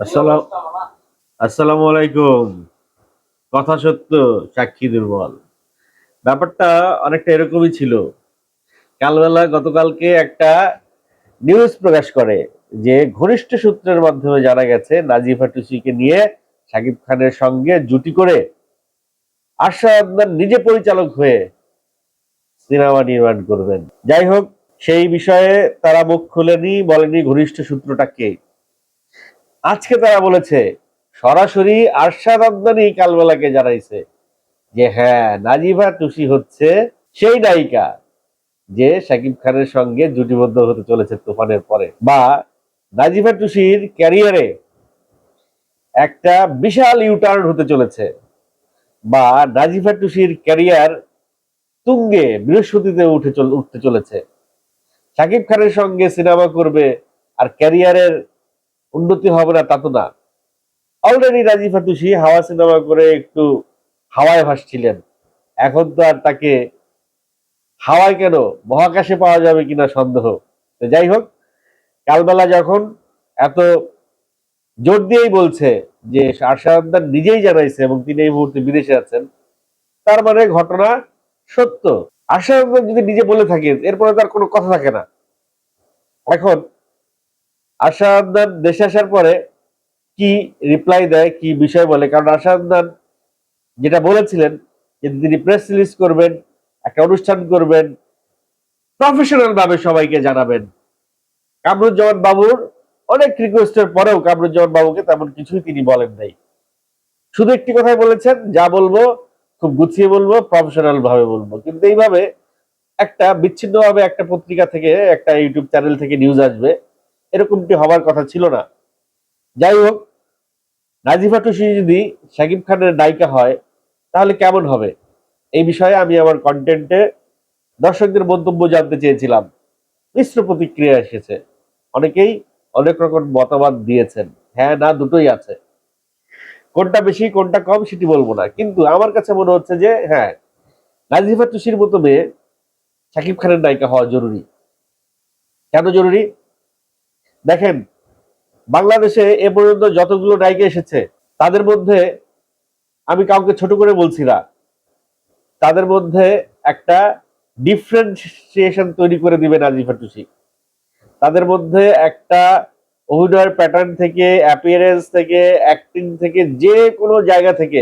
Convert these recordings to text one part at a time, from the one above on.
আসসালাম আসসালামু আলাইকুম। কথা সত্য, সাক্ষী দুর্বল। ব্যাপারটা অনেকটা এরকমই ছিল। কালবেলা গতকালকে একটা নিউজ প্রকাশ করে যে ঘনিষ্ঠ সূত্রের মাধ্যমে জানা গেছে নাজিফা টুসিকে নিয়ে শাকিব খানের সঙ্গে জুটি করে আশা নিজে পরিচালক হয়ে সিনেমা নির্মাণ করবেন। যাই হোক, সেই বিষয়ে তারা মুখ খুলেনি, বলেনি ঘনিষ্ঠ সূত্রটা কে। আজকে তারা বলেছে, সরাসরি আরশাদ আবদানি কালবেলাকে জানাইছে যে হ্যাঁ নাজিভা টুসি হচ্ছে সেই নায়িকা যে শাকিব খানের সঙ্গে জুটিবদ্ধ হতে চলেছে তুফানের পরে বা নাজিফা টুসির ক্যারিয়ারে একটা বিশাল ইউটার্ন হতে চলেছে বা নাজিফা টুসির ক্যারিয়ার তুঙ্গে বৃহস্পতিতে উঠে উঠতে চলেছে। শাকিব খানের সঙ্গে সিনেমা করবে আর ক্যারিয়ারের উন্নতি হবে না, তা তো না। অলরেডি রাজিফা তুষি হাওয়া সিনেমা করে একটু হাওয়ায় ভাসছিলেন। এখন তো আর তাকে হাওয়ায় কেন? মহাকাশে পাওয়া যাবে কিনা সন্দেহ। যাই হোক, কালবেলা যখন এত জোর দিয়েই বলছে যে আরশাদার নিজেই জানাইছে এবং তিনি এই মুহূর্তে বিদেশে আছেন, তার মানে ঘটনা সত্য। আরশাদার যদি নিজে বলে থাকে, এরপরে তার কোনো কথা থাকে না। এখন আশা দেশে আসার পরে কি রিপ্লাই দেয়, কি বিষয় বলে? কারণ আশা যেটা বলেছিলেন যে তিনি প্রেস রিলিজ করবেন, একটা অনুষ্ঠান করবেন প্রফেশনাল ভাবে সবাইকে জানাবেন। কামরুজ্জামান বাবুর অনেক রিকোয়েস্টের পরেও কামরুজ্জামান বাবুকে তেমন কিছুই তিনি বলেন নাই। শুধু একটি কথাই বলেছেন, যা বলব, খুব গুছিয়ে বলব প্রফেশনাল ভাবে বলব। কিন্তু এইভাবে একটা বিচ্ছিন্নভাবে একটা পত্রিকা থেকে, একটা ইউটিউব চ্যানেল থেকে নিউজ আসবে। এরকমটি হবার কথা ছিল না? যাই হোক, নাজিফা টুসি যদি শাকিব খানের নায়িকা হয়, তাহলে কেমন হবে? এই বিষয়ে আমি আমার কন্টেন্টে দর্শকদের মন্তব্য জানতে চেয়েছিলাম। মিশ্র প্রতিক্রিয়া এসেছে। অনেকেই অনেক রকম মতামত দিয়েছেন। হ্যাঁ না, দুটোই আছে। কোনটা বেশি, কোনটা কম সেটি বলব না। কিন্তু আমার কাছে মনে হচ্ছে যে হ্যাঁ নাজিফা টুসির মতো মেয়ে শাকিব খানের নায়িকা হওয়া জরুরি। কেন জরুরি? দেখেন, বাংলাদেশে এ পর্যন্ত যতগুলো নায়িকা এসেছে, তাদের মধ্যে আমি কাউকে ছোট করে বলছি না। তাদের মধ্যে একটা ডিফারেন্সিয়েশন তৈরি করে দিবে নাজিফা টুসি তাদের মধ্যে একটা অভিনয়ের প্যাটার্ন থেকে অ্যাপিয়ারেন্স থেকে অ্যাক্টিং থেকে, যে কোনো জায়গা থেকে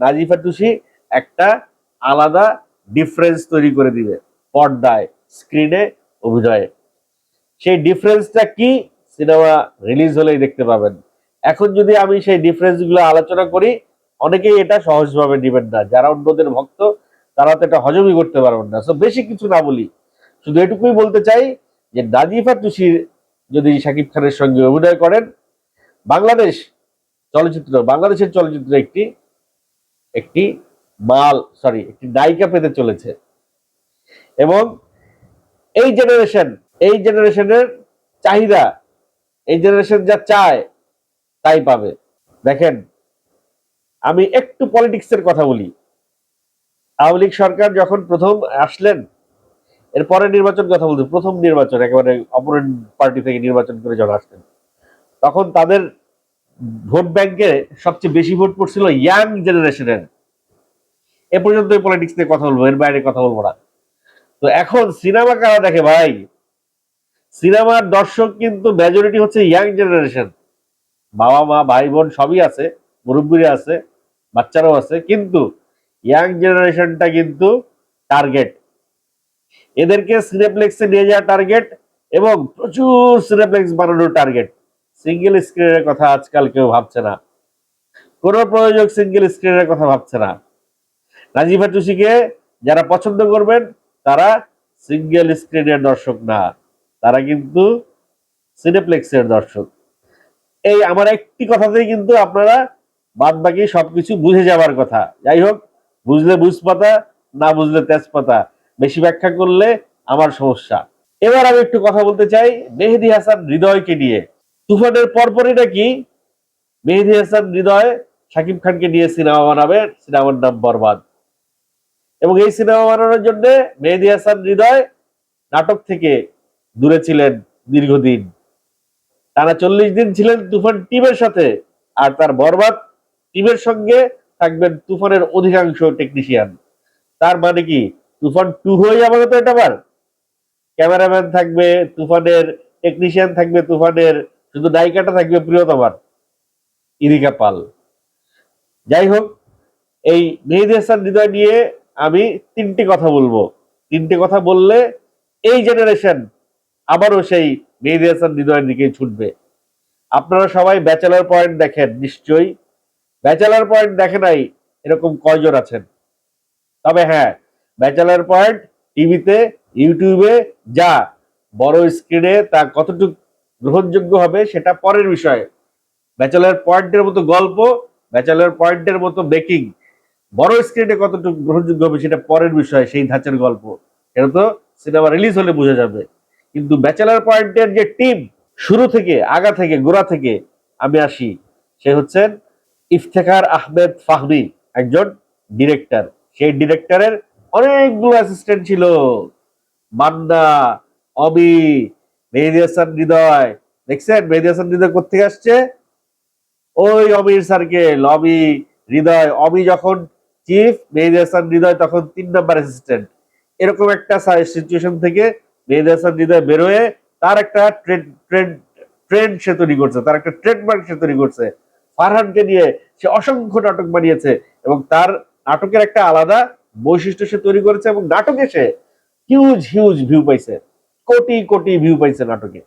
নাজিফা টুসি একটা আলাদা ডিফারেন্স তৈরি করে দিবে, পর্দায় স্ক্রিনে অভিনয়ে। সেই ডিফারেন্সটা কি? সিনেমা রিলিজ হলেই দেখতে পাবেন। এখন যদি আমি সেই ডিফারেন্সগুলো আলোচনা করি, অনেকেই এটা সহজভাবে নেবেন না। যারা অন্যদের ভক্ত, তারা তো এটা হজমই করতে পারবেন না। সো বেশি কিছু না বলি। শুধু এটুকুই বলতে চাই যে, নাজিফা তুষির যদি শাকিব খানের সঙ্গে অভিনয় করেন, বাংলাদেশ চলচ্চিত্র, বাংলাদেশের চলচ্চিত্র একটি একটি মাল সরি একটি নায়িকা পেতে চলেছে। এবং এই জেনারেশন এই জেনারেশনের চাহিদা এই জেনারেশন যা চায়, তাই পাবে। দেখেন, আমি একটু পলিটিক্সের কথা বলি। আওয়ামী লীগ সরকার যখন প্রথম আসলেন এরপরে নির্বাচন কথা বলতে প্রথম নির্বাচন, একেবারে অপোনেন্ট পার্টি থেকে নির্বাচন করে যখন আসলেন, তখন তাদের ভোট ব্যাংকে সবচেয়ে বেশি ভোট পড়ছিল ইয়াং জেনারেশনের এ পর্যন্ত পলিটিক্স নিয়ে কথা বলব, এর বাইরে কথা বলব না। তো এখন সিনেমা কারা দেখে ভাই? সিনেমার দর্শক কিন্তু মেজরিটি হচ্ছে ইয়াং জেনারেশন বাবা, মা, ভাই, বোন সবই আছে, মুরব্বীরা আছে, বাচ্চারাও আছে, কিন্তু ইয়াং জেনারেশনটা কিন্তু টার্গেট এদেরকে সিনেপ্লেক্সে নিয়ে যাওয়া টার্গেট এবং প্রচুর সিনেপ্লেক্স বানানোর টার্গেট সিঙ্গেল স্ক্রিনের কথা আজকাল কেউ ভাবছে না। কোন প্রয়োজক সিঙ্গেল স্ক্রিনের কথা ভাবছে না। নাজিফা টুসিকে যারা পছন্দ করবেন, তারা সিঙ্গেল স্ক্রিনের দর্শক না। তারা কিন্তু সিনেপ্লেক্সের দর্শক। এই আমার একটি কথাতেই কিন্তু আপনারা বাদ বাকি সবকিছু বুঝে যাবার কথা। যাই হোক, বুঝলে বুঝপাতা, না বুঝলে তেজপাতা। বেশি ব্যাখ্যা করলে আমার সমস্যা। এবার আমি একটু কথা বলতে চাই মেহেদি হাসান হৃদয়কে নিয়ে। তুফানের পরপরই নাকি মেহেদি হাসান হৃদয় শাকিব খানকে নিয়ে সিনেমা বানাবে, সিনেমার নাম বরবাদ। এবং এই সিনেমা বানানোর জন্য মেহেদি হাসান হৃদয় নাটক থেকে দূরে ছিলেন দীর্ঘদিন। টানা চল্লিশ দিন ছিলেন তুফান টিমের সাথে, আর তার বরবাদ টিমের সঙ্গে থাকবেন তুফানের অধিকাংশ টেকনিশিয়ান তার মানে কি? তুফান টু হয়ে যাবে তো এটা আবার? ক্যামেরাম্যান থাকবে, তুফানের টেকনিশিয়ান থাকবে, তুফানের শুধু নায়িকাটা থাকবে প্রিয়তমার ইরিকা পাল। যাই হোক, এই মেহেদি হাসান হৃদয় নিয়ে আমি তিনটি কথা বলব। তিনটি কথা বললে এই জেনারেশন আবারও সেই মেহেদি হাসান হৃদয়ের দিকে ছুটবে। আপনারা সবাই ব্যাচেলার পয়েন্ট দেখেন, নিশ্চয়ই। ব্যাচেলার পয়েন্ট দেখে নাই, এরকম কয়জন আছেন? তবে হ্যাঁ ব্যাচেলার পয়েন্ট টিভিতে, ইউটিউবে, যা বড় স্ক্রিনে তা কতটুকু গ্রহণযোগ্য হবে সেটা পরের বিষয়। ব্যাচেলার পয়েন্টের মতো গল্প, ব্যাচেলার পয়েন্টের মতো বেকিং বড় স্ক্রিনে কতটুকু গ্রহণযোগ্য হবে সেটা পরের বিষয়, সেই ধাঁচের গল্প। এটা তো সিনেমা রিলিজ হলে বোঝা যাবে। কিন্তু ব্যাচেলার পয়েন্টের যে টিম শুরু থেকে, আগা থেকে, গোড়া থেকে আমি আসি, সে হচ্ছেন ইফতেখার আহমেদ ফাহমি, একজন ডিরেক্টর সেই ডিরেক্টরের অনেকগুলো অ্যাসিস্ট্যান্ট ছিল। মান্না অবি মেহেদি হাসান হৃদয়। দেখছেন? মেহেদি হাসান হৃদয় কোথেকে আসছে? ওই অমির সার্কেল অবি হৃদয়। অবি যখন চিফ মেহেদি হাসান হৃদয় তখন তিন নাম্বার অ্যাসিস্ট্যান্ট এরকম একটা সিচুয়েশন থেকে মেহেদি হাসান বেরোয়, তার একটা ট্রেন্ড ট্রেন্ড ট্রেন্ড সে তৈরি করছে, তার একটা ট্রেডমার্ক সে তৈরি করছে। ফারহানকে নিয়ে সে অসংখ্য নাটক বানিয়েছে এবং তার নাটকের একটা আলাদা বৈশিষ্ট্য সে তৈরি করেছে এবং নাটকে সে হিউজ হিউজ ভিউ পাইছে। কোটি কোটি ভিউ পাইছে নাটকে।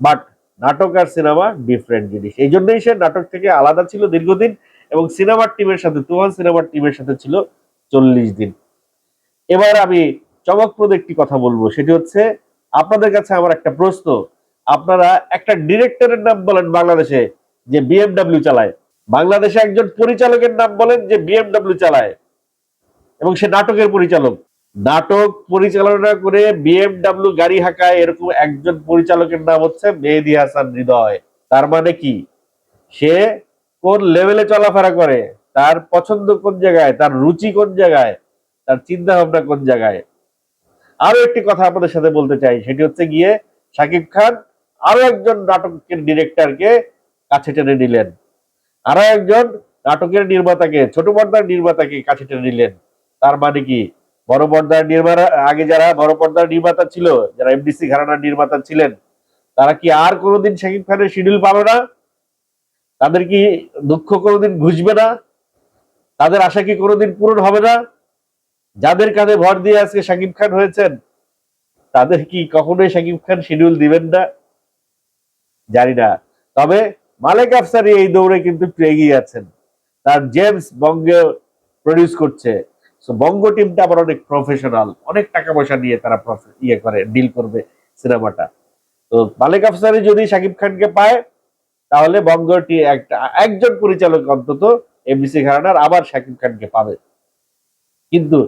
বাট নাটক আর সিনেমা ডিফারেন্ট জিনিস। এই জন্যই সে নাটক থেকে আলাদা ছিল দীর্ঘদিন এবং সিনেমার টিমের সাথে, তুফান সিনেমার টিমের সাথে ছিল চল্লিশ দিন। এবার আমি চমকপ্রদ একটি কথা বলব, সেটি হচ্ছে আপনাদের কাছে আমার একটা প্রশ্ন। আপনারা একটা ডিরেক্টরের নাম বলেন বাংলাদেশে যে বিএমডাব্লিউ চালায়। বাংলাদেশে একজন পরিচালকের নাম বলেন যে বিএমডাব্লিউ চালায়। এবং সে নাটকের পরিচালক। নাটক পরিচালনা করে বিএমডাব্লিউ গাড়ি হাঁকায় এরকম একজন পরিচালকের নাম হচ্ছে মেহেদি হাসান হৃদয়। তার মানে কি? সে কোন লেভেলে চলাফেরা করে? তার পছন্দ কোন জায়গায়? তার রুচি কোন জায়গায়? তার চিন্তা ভাবনা কোন জায়গায়? আরও একটি কথা আপনাদের সাথে বলতে চাই, সেটি হচ্ছে গিয়ে শাকিব খান আরও একজন নাটকের ডিরেক্টরকে কাছে টেনে নিলেন। আরও একজন নাটকের নির্মাতাকে, ছোট পর্দার নির্মাতাকে কাছে টেনে নিলেন। তার মানে কি? বড় পর্দার নির্মাতা, আগে যারা বড় পর্দার নির্মাতা ছিল, যারা এমডিসি ঘরানার নির্মাতা ছিলেন, তারা কি আর কোনোদিন শাকিব খানের শিডিউল পাবে না? তাদের কি দুঃখ কোনোদিন ঘুষবে না? তাদের আশা কি কোনোদিন পূরণ হবে না? যাদের কাঁধে ভর দিয়ে আজকে শাকিব খান হয়েছেন তাদের কি কখনোই শাকিব খান শিডিউল দিবেন না? জানি না। তবে মালেক আফসারি এই দৌড়ে কিন্তু এগিয়ে আছেন। তার জেমস বঙ্গে প্রডিউস করছে। So, বঙ্গ টিমটা আবার অনেক প্রফেশনাল অনেক টাকা পয়সা নিয়ে তারা ইয়ে করে ডিল করবে সিনেমাটা। তো মালেক আফসারি যদি শাকিব খানকে পায় তাহলে বঙ্গটি একটা একজন পরিচালক অন্তত এমবিসি ঘরানার আবার শাকিব খানকে পাবে। কিন্তু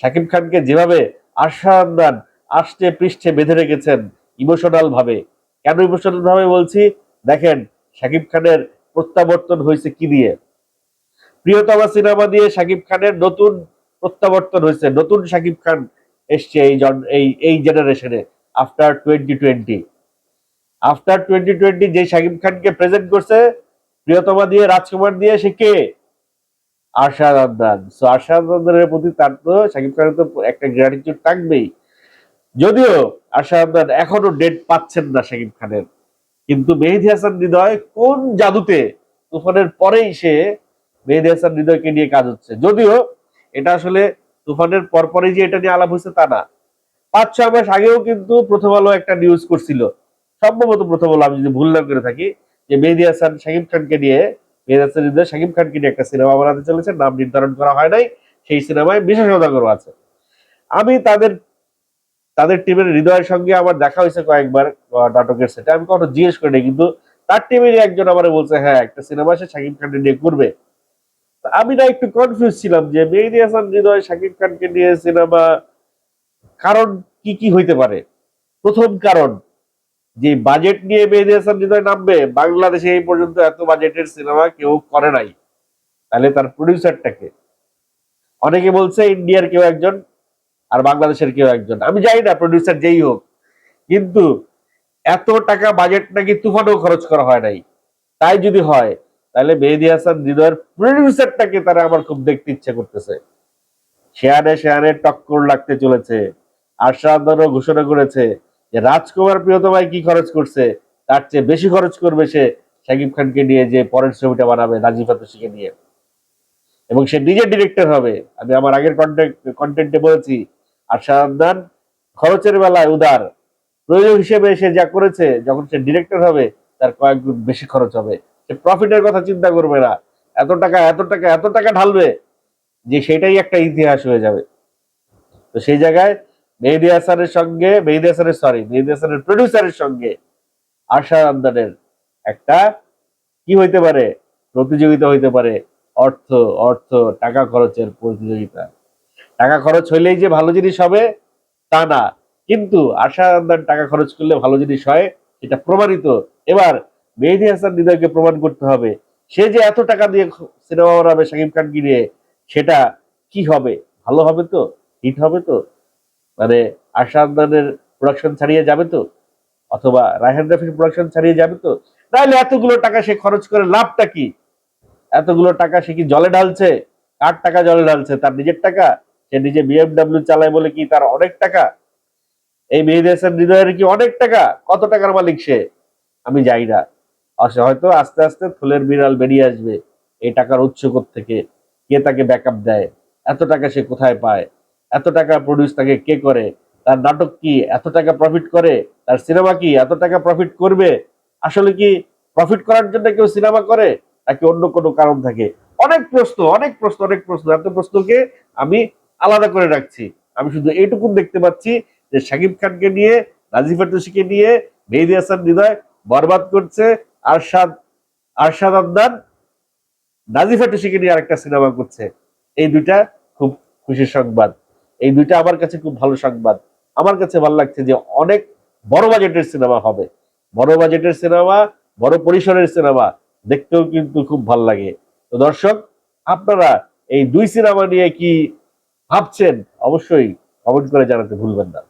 শাকিব খানকে যেভাবে আশান্দান আষ্টে পৃষ্ঠে বেঁধে রেখেছেন ইমোশনাল ভাবে। কেন ইমোশনাল ভাবে বলছি? দেখেন, শাকিব খানের প্রত্যাবর্তন হয়েছে কি দিয়ে? প্রিয়তমা সিনেমা দিয়ে শাকিব খানের নতুন প্রত্যাবর্তন হয়েছে। নতুন শাকিব খান এসছে এই জন- এই এই জেনারেশনে after twenty twenty after twenty twenty যে শাকিব খানকে প্রেজেন্ট করছে, প্রিয়তমা দিয়ে, রাজকুমার দিয়ে, সে কে? আরশাদ আন্দান সো আন্দানের প্রতি তার তো শাকিব খানের তো একটা গ্র্যাটিটিউড থাকবেই। যদিও আরশাদ আন্দান এখনও ডেট পাচ্ছেন না শাকিব খানের। কিন্তু মেহেদি হাসান হৃদয় কোন জাদুতে তুফানের পরেই সে মেহেদি হাসান হৃদয়কে নিয়ে কাজ হচ্ছে। যদিও এটা আসলে তুফানের পরপরই যে এটা নিয়ে আলাপ হয়েছে তা না। পাঁচ, ছয় মাস আগেও কিন্তু প্রথম আলো একটা নিউজ করছিল। সম্ভবত প্রথম আলো আমি যদি ভুল না করে থাকি যে মেহেদি হাসান শাকিব খানকে নিয়ে হৃদয় শাকিব খানকে নিয়ে একটা সিনেমা বানাতে চলেছে নাম নির্ধারণ করা হয় নাই, সেই সিনেমায় বিশেষ সদাগরও আছে। আমি তাদের তাদের টিমের হৃদয়ের সঙ্গে আমার দেখা হয়েছে কয়েকবার নাটকের সেটা। আমি কখনো জিজ্ঞেস করিনি, কিন্তু তার টিমেরই একজন আমার বলছে হ্যাঁ একটা সিনেমা সে শাকিব খানকে নিয়ে করবে। আমি না একটু কনফিউজ ছিলাম যে মেহেদি হাসান হৃদয় শাকিব খানকে নিয়ে সিনেমা, কারণ কি কি হইতে পারে? প্রথম কারণ যে বাজেট নিয়ে মেহেদি হাসান হৃদয় নামবে, বাংলাদেশে এই পর্যন্ত এত বাজেটের সিনেমা কেউ করে নাই। তাহলে তার প্রডিউসারটাকে অনেকে বলছে ইন্ডিয়ার কেউ একজন আর বাংলাদেশের কেউ একজন। আমি জানি না প্রডিউসার যেই হোক। কিন্তু এত টাকা বাজেট নাকি তুফানও খরচ করা হয় নাই। তাই যদি হয়, তাহলে মেহেদি হাসান হৃদয়ের প্রডিউসারটাকে তারা আমার খুব দেখতে ইচ্ছে করতেছে। শেয়ারে শেয়ারে টক্কর লাগতে চলেছে। আশাদারও ঘোষণা করেছে। যে রাজকুমার প্রিয়তমায় কি খরচ করছে, তার চেয়ে বেশি খরচ করবে সে শাকিব খানকে নিয়ে যে পরের ছবিটা বানাবে নাজিফা তুষিকে নিয়ে। এবং সে নিজে ডিরেক্টর হবে। আমি আমার আগের কন্টেন্ট কন্টেন্টে বলেছি আর শাহাদান খরচের বেলায় উদার। প্রয়োজন হিসেবে সে যা করেছে, যখন সে ডিরেক্টর হবে, তার কয়েক গুণ বেশি খরচ হবে। সে প্রফিটের কথা চিন্তা করবে না। এত টাকা এত টাকা এত টাকা ঢালবে যে সেটাই একটা ইতিহাস হয়ে যাবে। তো সেই জায়গায় মেহেদি হাসানের সঙ্গে মেহেদি হাসানের সরি মেহেদি হাসানের প্রডিউসারের সঙ্গে আশা আন্দানের একটা কি হইতে পারে? প্রতিযোগিতা হইতে পারে। অর্থ অর্থ, টাকা খরচের প্রতিযোগিতা। টাকা খরচ হইলেই যে ভালো জিনিস হবে, তা না। কিন্তু আশা আন্দান টাকা খরচ করলে ভালো জিনিস হয়, এটা প্রমাণিত। এবার মেহেদি হাসান হৃদয়কে প্রমাণ করতে হবে, সে যে এত টাকা দিয়ে সিনেমা বানাবে শাকিব খান নিয়ে সেটা কি হবে? ভালো হবে তো? হিট হবে তো? মানে আশা আন্দানের প্রোডাকশন ছাড়িয়ে যাবে তো? অথবা রায়হান রাফির প্রোডাকশন ছাড়িয়ে যাবে তো? তাহলে এতগুলো টাকা সে খরচ করে লাভটা কি? এতগুলো টাকা সে কি জলে ঢালছে? কার টাকা জলে ঢালছে? তার নিজের টাকা? সে নিজে বিএমডাব্লিউ চালায় বলে কি তার অনেক টাকা? এই মেহেদি হাসান হৃদয়ের কি অনেক টাকা? কত টাকার মালিক সে? আমি যাই না। হয়তো আস্তে আস্তে ফুলের বিড়াল বেরিয়ে আসবে। এই টাকার উৎস থেকে কে তাকে ব্যাকআপ দেয়? এত টাকা সে কোথায় পায়? এত টাকা প্রডিউস তাকে কে করে? তার নাটক কি? এত টাকা প্রফিট করে? তার সিনেমা কি? এত টাকা প্রফিট করবে? আসলে কি প্রফিট করার জন্য কেউ সিনেমা করে? নাকি অন্য কোনো কারণ থাকে? অনেক প্রশ্ন অনেক প্রশ্ন অনেক প্রশ্ন। এত প্রশ্নকে আমি আলাদা করে রাখছি। আমি শুধু এইটুকু দেখতে পাচ্ছি যে শাকিব খানকে নিয়ে, নাজিফা টুসিকে নিয়ে মেহেদি হাসান হৃদয় বরবাদ করছে আরশাদ আরশাদ আদনান, নাজিফা টুসিকে নিয়ে আরেকটা সিনেমা করছে। এই দুইটা খুব খুশির সংবাদ। এই দুইটা আমার কাছে খুব ভালো সংবাদ। আমার কাছে ভালো লাগছে যে অনেক বড় বাজেটের সিনেমা হবে। বড় বাজেটের সিনেমা বড় পরিসরের সিনেমা দেখতেও কিন্তু খুব ভালো লাগে। তো দর্শক, আপনারা এই দুই সিনেমা নিয়ে কি ভাবছেন, অবশ্যই কমেন্ট করে জানাতে ভুলবেন না।